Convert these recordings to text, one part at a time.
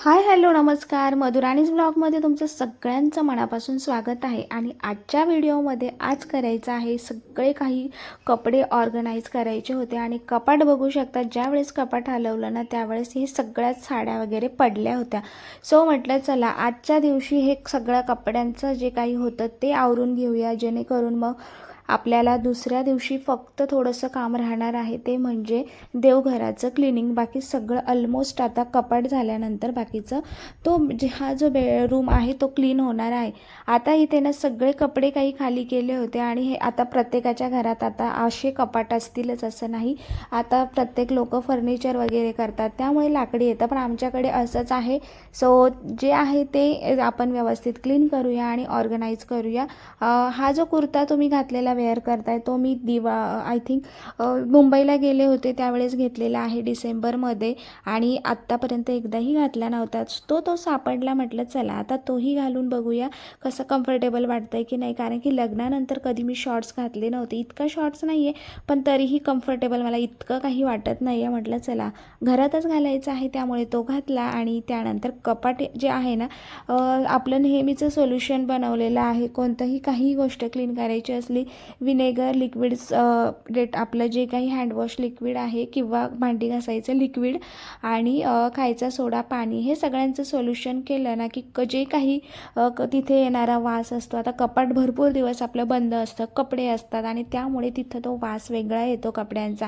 Hi hello नमस्कार. मधुराणीज ब्लॉगमध्ये तुमचं सगळ्यांचं मनापासून स्वागत आहे. आणि आजच्या व्हिडिओमध्ये आज करायचं आहे सगळे काही कपडे ऑर्गनाईज करायचे होते. आणि कपाट बघू शकता ज्यावेळेस कपाट हलवलं ना त्यावेळेस हे सगळ्याच साड्या वगैरे पडल्या होत्या. सो म्हटलं चला आजच्या दिवशी हे सगळ्या कपड्यांचं जे काही होतं ते आवरून घेऊया. जेणेकरून मग आपल्याला दुसऱ्या दिवशी फक्त थोडंसं काम राहणार आहे ते म्हणजे देवघराचं क्लिनिंग बाकी सगळं ऑलमोस्ट आता कपाट झाल्यानंतर बाकीचं तो जे हा जो बे रूम आहे तो क्लीन होणार आहे. आता इथे ना सगळे कपडे काही खाली केले होते आणि हे आता प्रत्येकाच्या घरात आता असे कपाट असतीलच असं नाही. आता प्रत्येक लोक फर्निचर वगैरे करतात. त्यामुळे लाकडी येतं. पण आमच्याकडे असंच आहे. सो जे आहे ते आपण व्यवस्थित क्लीन करूया आणि ऑर्गनाईज करूया. हा जो कुर्ता तुम्ही घातलेला वेअर करताय तो मी दिवा आय थिंक मुंबईला गेले होते त्यावेळेस घेतलेला आहे डिसेंबरमध्ये आणि आत्तापर्यंत एकदाही घातला नव्हता. तो तो सापडला म्हटलं चला आता तोही घालून बघूया कसं कम्फर्टेबल वाटतंय की नाही. कारण की लग्नानंतर कधी मी शॉर्ट्स घातले नव्हते. इतका शॉर्ट्स नाही आहे पण तरीही कम्फर्टेबल मला इतकं काही वाटत नाही आहे म्हटलं चला घरातच घालायचं आहे त्यामुळे तो घातला आणि त्यानंतर कपाट जे आहे ना आपलं नेहमीचं सोल्युशन बनवलेलं आहे. कोणतंही काही गोष्ट क्लीन करायची असली विनेगर लिक्विड्स डेट आपलं जे काही हँडवॉश लिक्विड आहे किंवा भांडी घासायचं लिक्विड आणि खायचा सोडा पाणी हे सगळ्यांचं सोल्युशन केलं ना की क जे काही क- तिथे येणारा वास असतो. आता कपाट भरपूर दिवस आपलं बंद असतं कपडे असतात आणि त्यामुळे तिथं तो वास वेगळा येतो कपड्यांचा.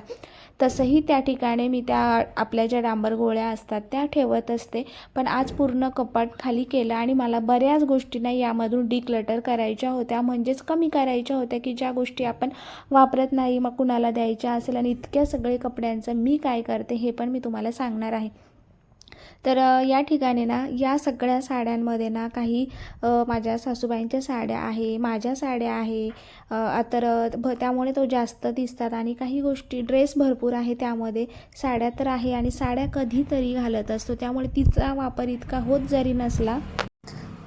तसंही त्या ठिकाणी मी त्या आपल्या ज्या डांबर गोळ्या असतात त्या ठेवत असते. पण आज पूर्ण कपाट खाली केलं आणि मला बऱ्याच गोष्टींना यामधून डिक्लटर करायच्या होत्या. म्हणजेच कमी करायच्या होत्या की ज्या गोष्टी आपण वापरत नाही मग कुणाला द्यायच्या असेल आणि इतक्या सगळे कपड्यांचं मी काय करते हे पण मी तुम्हाला सांगणार आहे. तर या ठिकाणी ना या सगळ्या साड्यांमध्ये ना काही माझ्या सासूबाईंच्या साड्या आहे माझ्या साड्या आहे तर भ त्यामुळे तो जास्त दिसतात आणि काही गोष्टी ड्रेस भरपूर आहे त्यामध्ये साड्या तर आहे आणि साड्या कधीतरी घालत असतो त्यामुळे तिचा वापर इतका होत जरी नसला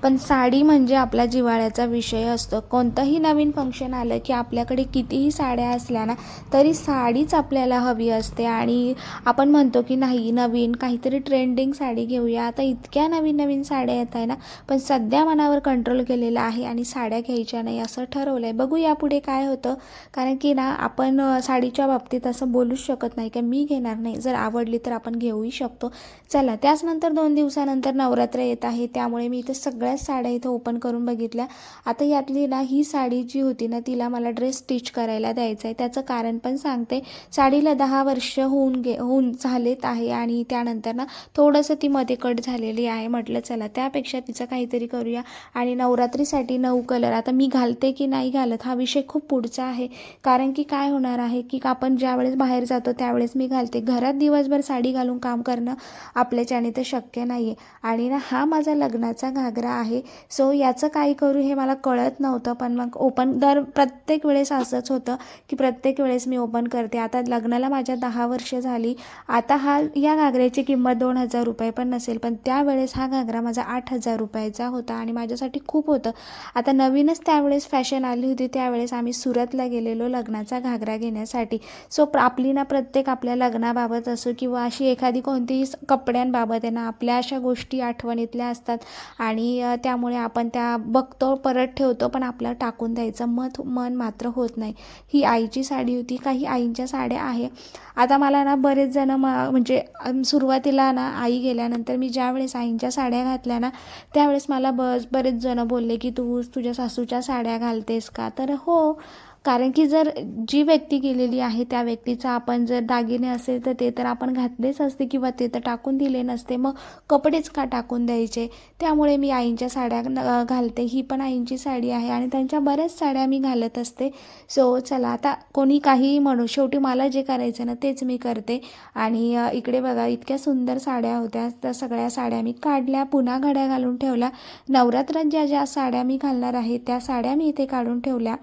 पण साडी म्हणजे आपला जिव्हाळ्याचा विषय असतो. कोणतंही नवीन फंक्शन आलं की आपल्याकडे कितीही साड्या असल्या ना तरी साडीच आपल्याला हवी असते. आणि आपण म्हणतो की नाही नवीन काहीतरी ट्रेंडिंग साडी घेऊया. आता इतक्या नवीन नवीन साड्या येत आहे ना पण सध्या मनावर कंट्रोल केलेला आहे आणि साड्या घ्यायच्या नाही असं ठरवलं आहे बघू यापुढे काय होतं. कारण की ना आपण साडीच्या बाबतीत असं बोलूच शकत नाही की मी घेणार नाही. जर आवडली तर आपण घेऊही शकतो. चला त्याचनंतर दोन दिवसानंतर नवरात्र येत आहे. त्यामुळे मी इथं बऱ्याच साड्या इथं ओपन करून बघितल्या. आता यातली ना ही साडी जी होती ना तिला मला ड्रेस स्टिच करायला द्यायचा आहे त्याचं कारण पण सांगते. साडीला दहा वर्ष होऊन गे होऊन झालेत आहे आणि त्यानंतर ना थोडंसं ती मध्ये कट झालेली आहे. म्हटलं चला त्यापेक्षा तिचं काहीतरी करूया. आणि नवरात्रीसाठी नऊ कलर आता मी घालते की नाही घालत हा विषय खूप पुढचा आहे. कारण की काय होणार आहे की आपण ज्यावेळेस बाहेर जातो त्यावेळेस मी घालते. घरात दिवसभर साडी घालून काम करणं आपल्याच्याने तर शक्य नाही आहे आणि ना हा माझा लग्नाचा घागरा आहे. सो याचं काय करू हे मला कळत नव्हतं पण मग ओपन दर प्रत्येक वेळेस असंच होतं की प्रत्येक वेळेस मी ओपन करते. आता लग्नाला माझ्या दहा वर्ष झाली. आता हा या घागऱ्याची किंमत दोन हजार रुपये पण नसेल पण त्यावेळेस हा घागरा माझा आठ हजार रुपयाचा होता आणि माझ्यासाठी खूप होतं. आता नवीनच त्यावेळेस फॅशन आली होती त्यावेळेस आम्ही सुरतला गेलेलो लग्नाचा घागरा घेण्यासाठी. सो प्र- आपली ना प्रत्येक आपल्या लग्नाबाबत असो किंवा अशी एखादी कोणतीही कपड्यांबाबत आहे ना आपल्या अशा गोष्टी आठवणीतल्या असतात. आणि त्यामुळे आपण त्या बघतो परत ठेवतो पण आपलं टाकून द्यायचं मत मन मात्र होत नाही. ही आईची साडी होती काही आईंच्या साड्या आहे. आता मला ना बरेच जण म म्हणजे सुरुवातीला ना आई गेल्यानंतर मी ज्यावेळेस आईंच्या साड्या घातल्या ना त्यावेळेस मला बस बरेच जण बोलले की तू तुझ्या सासूच्या साड्या घालतेस का? तर हो कारण की जर जी व्यक्ती गेलेली आहे त्या व्यक्तीचा आपण जर दागिने असेल तर ते तर आपण घातलेच असते किंवा ते तर टाकून दिले नसते. मग कपडेच का टाकून द्यायचे? त्यामुळे मी आईंच्या साड्या न- घालते. ही पण आईंची साडी आहे आणि त्यांच्या बऱ्याच साड्या मी घालत असते. सो चला आता कोणी काहीही म्हणू. शेवटी मला जे करायचं ना तेच मी करते. आणि इकडे बघा इतक्या सुंदर साड्या होत्या. त्या सगळ्या साड्या मी काढल्या पुन्हा घड्या घालून ठेवल्या. नवरात्रात ज्या ज्या साड्या मी घालणार आहे त्या साड्या मी इथे काढून ठेवल्या.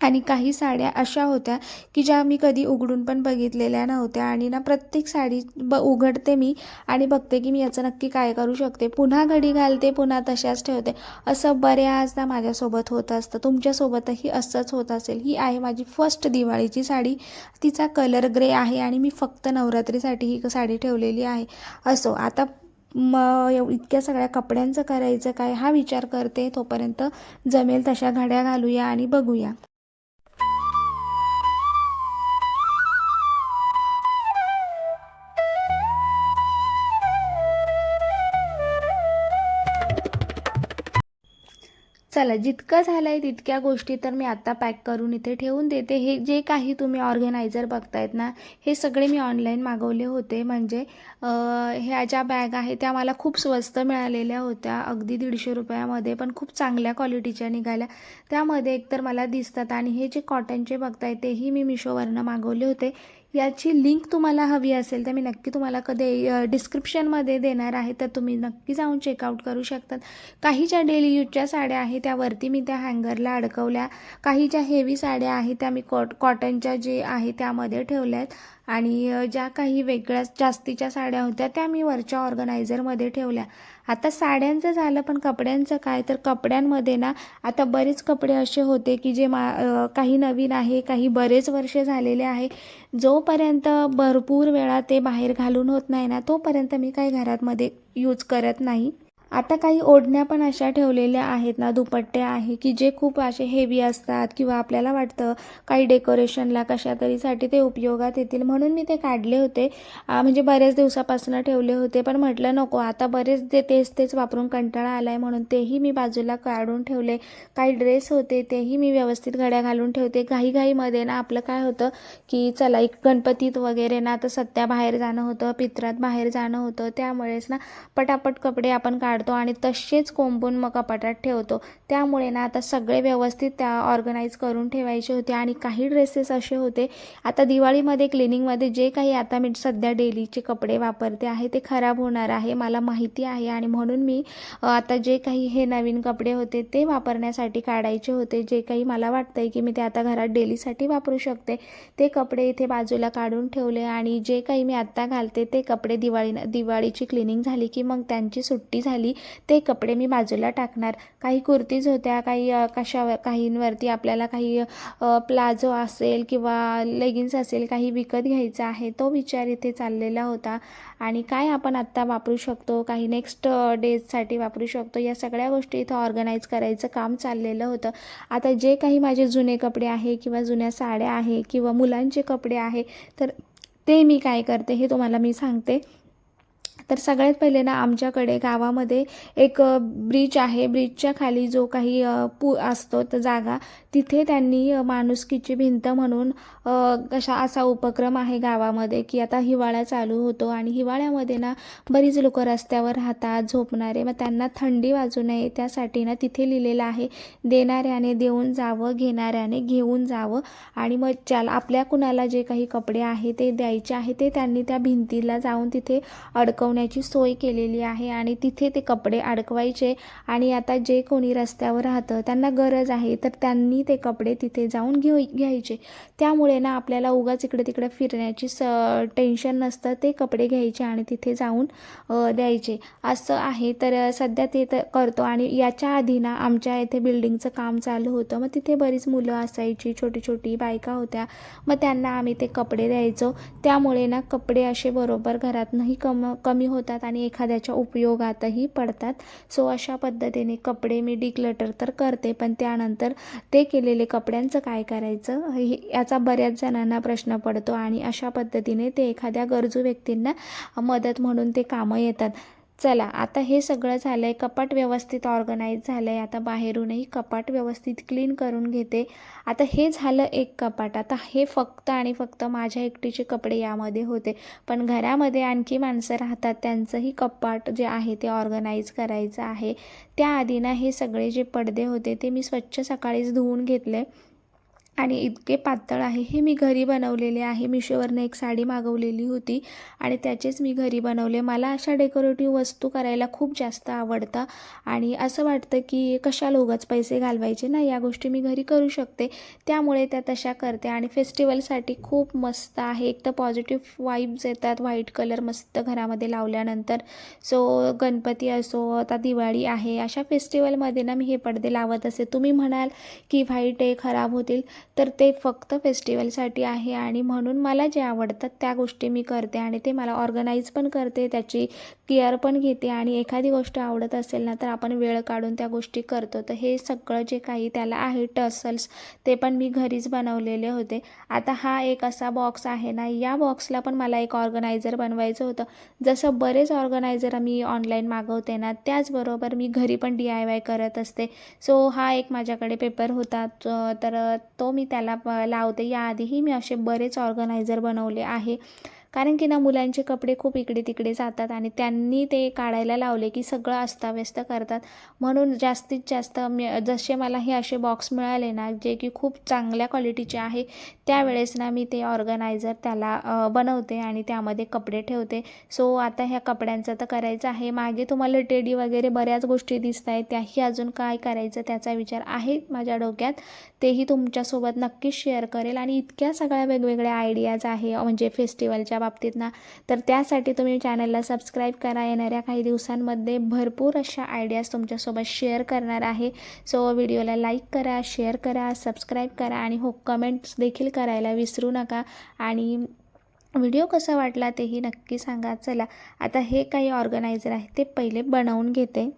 आणि काही साड्या अशा होत्या की ज्या मी कधी उघडून पण बघितलेल्या नव्हत्या. आणि ना प्रत्येक साडी ब उघडते मी आणि बघते की मी याचं नक्की काय करू शकते. पुन्हा घडी घालते पुन्हा तशाच ठेवते. असं बऱ्याचदा माझ्यासोबत होत असतं. तुमच्यासोबतही असंच होत असेल. ही आहे माझी फर्स्ट दिवाळीची साडी. तिचा कलर ग्रे आहे आणि मी फक्त नवरात्रीसाठी ही साडी ठेवलेली आहे. असो आता मग एव इतक्या सगळ्या कपड्यांचं करायचं काय? हा विचार करते. तोपर्यंत जमेल तशा घड्या घालूया आणि बघूया. चला जितकं झालं आहे तितक्या गोष्टी तर मी आत्ता पॅक करून इथे ठेवून देते. हे जे काही तुम्ही ऑर्गनायझर बघतायत ना हे सगळे मी ऑनलाईन मागवले होते. म्हणजे ह्या ज्या बॅग आहेत त्या मला खूप स्वस्त मिळालेल्या होत्या. अगदी दीडशे रुपयामध्ये पण खूप चांगल्या क्वालिटीच्या निघाल्या. त्यामध्ये एकतर मला दिसतात आणि हे जे कॉटनचे बघताय तेही मी मिशोवरनं मागवले होते. याची लिंक तुम्हाला हवी असेल तर मी नक्की तुम्हाला कधी डिस्क्रिप्शनमध्ये देणार आहे तर तुम्ही नक्की जाऊन चेकआउट करू शकतात. काही ज्या डेली यूजच्या साड्या आहेत त्यावरती मी त्या हँगरला अडकवल्या. काही ज्या हेवी साड्या आहेत त्या मी कॉट कॉटनच्या जे आहे त्यामध्ये ठेवल्या आहेत आणि ज्या काही वेगळ्या जास्तीच्या साड्या होत्या त्या मी वरच्या ऑर्गनायझरमध्ये ठेवल्या. आता साड्यांचं झालं पण कपड्यांचं काय? तर कपड्यांमध्ये ना आता बरेच कपडे असे होते की जे मा काही नवीन आहे काही बरेच वर्ष झालेले आहे. जोपर्यंत भरपूर वेळा ते बाहेर घालून होत नाही ना तोपर्यंत मी काही घरातमध्ये यूज करत नाही. आता काही ओढण्या पण अशा ठेवलेल्या आहेत ना दुपट्टे आहे की जे खूप असे हेवी असतात किंवा आपल्याला वाटतं काही डेकोरेशनला कशा तरीसाठी ते उपयोगात येतील. म्हणून मी ते काढले होते. म्हणजे बऱ्याच दिवसापासून ठेवले होते. पण म्हटलं नको आता बरेच जे तेच तेच वापरून कंटाळा आला आहे म्हणून तेही मी बाजूला काढून ठेवले. काही ड्रेस होते तेही मी व्यवस्थित घड्या घालून ठेवते. घाईघाईमध्ये ना आपलं काय होतं की चला एक गणपतीत वगैरे ना तर सध्या बाहेर जाणं होतं पित्रात बाहेर जाणं होतं. त्यामुळेच ना पटापट कपडे आपण काढतो आणि तसेच कोंबून मग कपाटात ठेवतो. त्यामुळे ना आता सगळे व्यवस्थित त्या ऑर्गनाईज करून ठेवायचे होते आणि काही ड्रेसेस असे होते. आता दिवाळीमध्ये क्लिनिंगमध्ये जे काही आता मी सध्या डेलीचे कपडे वापरते आहे ते खराब होणार आहे मला माहिती आहे आणि म्हणून मी आता जे काही हे नवीन कपडे होते ते वापरण्यासाठी काढायचे होते. जे काही मला वाटतंय की मी ते आता घरात डेलीसाठी वापरू शकते. ते कपडे इथे बाजूला काढून ठेवले आणि जे काही मी आत्ता घालते ते कपडे दिवाळी दिवाळीची क्लिनिंग झाली की मग त्यांची सुट्टी झाली. ते कपडे मी बाजूला टाकणार. काही कुर्तीज होत्या काही कशावर कशा काहींवरती आपल्याला काही प्लाझो असेल किंवा लेगिन्स असेल काही विकत घ्यायचा आहे तो विचार इथे चाललेला होता. आणि काय आपण आत्ता वापरू शकतो काही नेक्स्ट डेजसाठी वापरू शकतो या सगळ्या गोष्टी इथं ऑर्गनाईज करायचं काम चाललेलं होतं. आता जे काही माझे जुने कपडे आहे किंवा जुन्या साड्या आहे किंवा मुलांचे कपडे आहे तर ते मी काय करते हे तुम्हाला मी सांगते. तर सगळ्यात पहिले ना आमच्याकडे गावामध्ये एक ब्रिज आहे. ब्रिजच्या खाली जो काही पू असतो तर जागा तिथे त्यांनी माणुसकीची भिंत म्हणून कशा असा उपक्रम आहे गावामध्ये की आता हिवाळा चालू होतो आणि हिवाळ्यामध्ये ना बरीच लोक रस्त्यावर राहतात झोपणारे. मग त्यांना थंडी वाजू नये त्यासाठी ना तिथे लिहिलेलं आहे देणाऱ्याने देऊन जावं घेणाऱ्याने घेऊन जावं. आणि मग ज्याला आपल्या कुणाला जे काही कपडे आहे ते द्यायचे आहे ते त्यांनी त्या भिंतीला जाऊन तिथे अडकवणे अडकवण्याची सोय केलेली आहे आणि तिथे ते कपडे अडकवायचे आणि आता जे कोणी रस्त्यावर राहतं त्यांना गरज आहे तर त्यांनी ते कपडे तिथे जाऊन घेऊ घ्यायचे. त्यामुळे ना आपल्याला उगाच इकडे तिकडे फिरण्याची स टेन्शन नसतं ते कपडे घ्यायचे आणि तिथे जाऊन द्यायचे. असं आहे तर सध्या ते तर करतो आणि याच्या आधी ना आमच्या इथे बिल्डिंगचं काम चालू होतं. मग तिथे बरीच मुलं असायची छोटी छोटी बायका होत्या. मग त्यांना आम्ही ते कपडे द्यायचो. त्यामुळे ना कपडे असे बरोबर घरातनंही कम कमी होतात आणि एखाद्याच्या उपयोगातही पडतात. सो अशा पद्धतीने कपडे मी डिक्लटर तर करते पण त्यानंतर ते केलेले कपड्यांचं काय करायचं हे याचा बऱ्याच जणांना प्रश्न पडतो आणि अशा पद्धतीने ते एखाद्या गरजू व्यक्तींना मदत म्हणून ते कामं येतात. चला आता हे सगळं झालं आहे कपाट व्यवस्थित ऑर्गनाईज झालं आहे आता बाहेरूनही कपाट व्यवस्थित क्लीन करून घेते. आता हे झालं एक कपाट आता हे फक्त आणि फक्त माझ्या एकटीचे कपडे यामध्ये होते. पण घरामध्ये आणखी माणसं राहतात त्यांचंही कपाट जे आहे ते ऑर्गनाईज करायचं आहे. त्याआधी ना हे सगळे जे पडदे होते ते मी स्वच्छ सकाळीच धुवून घेतले. आणि इतके पातळ आहे. हे मी घरी बनवलेले आहे. मिशोवरनं एक साडी मागवलेली होती आणि त्याचेच मी घरी बनवले. मला अशा डेकोरेटिव्ह वस्तू करायला खूप जास्त आवडतं आणि असं वाटतं की कशाला उगाच पैसे घालवायचे? ना या गोष्टी मी घरी करू शकते. त्यामुळे त्या तशा करते आणि फेस्टिवलसाठी खूप मस्त आहे. एक तर पॉझिटिव्ह वाईब्स येतात. व्हाईट कलर मस्त घरामध्ये लावल्यानंतर. सो गणपती असो आता दिवाळी आहे. अशा फेस्टिवलमध्ये ना मी हे पडदे लावत असे. तुम्ही म्हणाल की व्हाईट आहे खराब होतील. तर ते फक्त फेस्टिवलसाठी आहे आणि म्हणून मला जे आवडतात त्या गोष्टी मी करते आणि ते मला ऑर्गनाईज पण करते त्याची केअर पण घेते आणि एखादी गोष्ट आवडत असेल ना तर आपण वेळ काढून त्या गोष्टी करतो. तर हे सगळं जे काही त्याला आहे टसल्स ते पण मी घरीच बनवलेले होते. आता हा एक असा बॉक्स आहे ना या बॉक्सला पण मला एक ऑर्गनायझर बनवायचं होतं. जसं बरेच ऑर्गनायझर मी ऑनलाईन मागवते ना त्याचबरोबर मी घरी पण डी आय वाय करत असते. सो हा एक माझ्याकडे पेपर होता तर तो मी त्याला प- लावते. याआधीही मी असे बरेच ऑर्गनायझर बनवले आहे. कारण की ना मुलांचे कपडे खूप इकडे तिकडे जातात आणि त्यांनी ते काढायला लावले की सगळं अस्ताव्यस्त करतात. म्हणून जास्तीत जास्त मी जसे मला हे असे बॉक्स मिळाले ना जे की खूप चांगल्या क्वालिटीचे आहे त्यावेळेस ना मी ते ऑर्गनायझर त्याला बनवते आणि त्यामध्ये कपडे ठेवते. सो आता ह्या कपड्यांचं तर करायचं आहे. मागे तुम्हाला टेडी वगैरे बऱ्याच गोष्टी दिसत आहेत. त्याही अजून काय करायचं त्याचा विचार आहे माझ्या डोक्यात. तेही तुमच्यासोबत नक्कीच शेअर करेल. आणि इतक्या सगळ्या वेगवेगळ्या आयडियाज आहे म्हणजे फेस्टिवलच्या बाबतीत ना तर त्यासाठी तुम्ही चॅनलला सबस्क्राईब करा. येणाऱ्या काही दिवसांमध्ये भरपूर अशा आयडियाज तुमच्यासोबत शेअर करणार आहे. सो व्हिडिओला लाईक करा शेअर करा सबस्क्राईब करा आणि हो कमेंट्स देखील करायला विसरू नका. आणि व्हिडिओ कसा वाटला तेही नक्की सांगा. चला आता हे काही ऑर्गनायझर आहे ते पहिले बनवून घेते.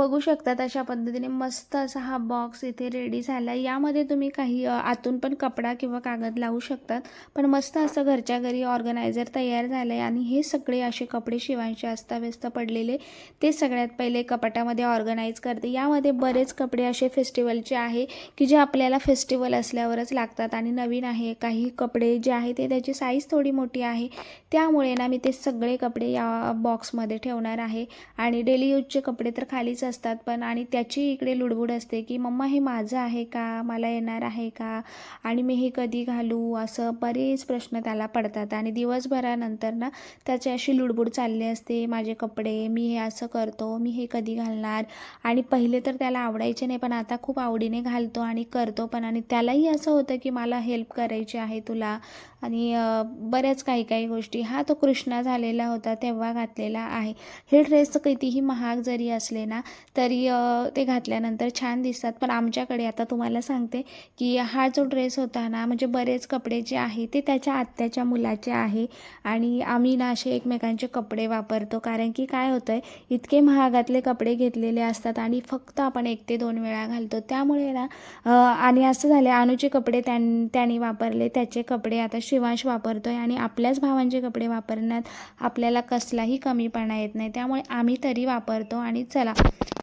बघू शकतात अशा पद्धतीने मस्त असा हा बॉक्स इथे रेडी झाला. यामध्ये तुम्ही काही आतून पण कपडा किंवा कागद लावू शकतात. पण मस्त असं घरच्या घरी ऑर्गनायझर तयार झालं आहे आणि हे सगळे असे कपडे शिवायचे अस्ताव्यस्त पडलेले. ते सगळ्यात पहिले कपाटामध्ये ऑर्गनाईज करते. यामध्ये बरेच कपडे असे फेस्टिवलचे आहे की जे आपल्याला फेस्टिवल असल्यावरच लागतात आणि नवीन आहे. काही कपडे जे आहे ते त्याची साईज थोडी मोठी आहे. त्यामुळे ना मी ते सगळे कपडे या बॉक्समध्ये ठेवणार आहे. आणि डेली यूजचे कपडे तर खालीच असतात पण आणि त्याची इकडे लुडबुड असते की मम्मा हे माझं आहे का? मला येणार आहे का? आणि मी हे कधी घालू? असं बरेच प्रश्न त्याला पडतात. आणि दिवसभरानंतर ना त्याची अशी लुडबुड चालली असते माझे कपडे मी हे असं करतो मी हे कधी घालणार? आणि पहिले तर त्याला आवडायचे नाही पण आता खूप आवडीने घालतो आणि करतो पण. आणि त्यालाही असं होतं की मला हेल्प करायची आहे तुला. आणि बऱ्याच काही काही गोष्टी. हा तो कृष्णा झालेला होता तेव्हा घातलेला आहे. हे ड्रेस कितीही महाग जरी असले ना तरी ते घातल्यानंतर छान दिसतात. पण आमच्याकडे आता तुम्हाला सांगते की हा जो ड्रेस होता ना म्हणजे बरेच कपडे जे आहे ते त्याच्या आत्याच्या मुलाचे आहे. आणि आम्ही ना असे एकमेकांचे कपडे वापरतो. कारण की काय होतं आहे इतके महागातले कपडे घेतलेले असतात आणि फक्त आपण एक ते दोन वेळा घालतो. त्यामुळे ना आणि असं झालं अनुचे कपडे त्यां त्याने वापरले. त्याचे कपडे आता शिवांश वापरतो आहे आणि आपल्याच भावांचे कपडे वापरण्यात आपल्याला कसलाही कमीपणा येत नाही. त्यामुळे आम्ही तरी वापरतो आणि चला.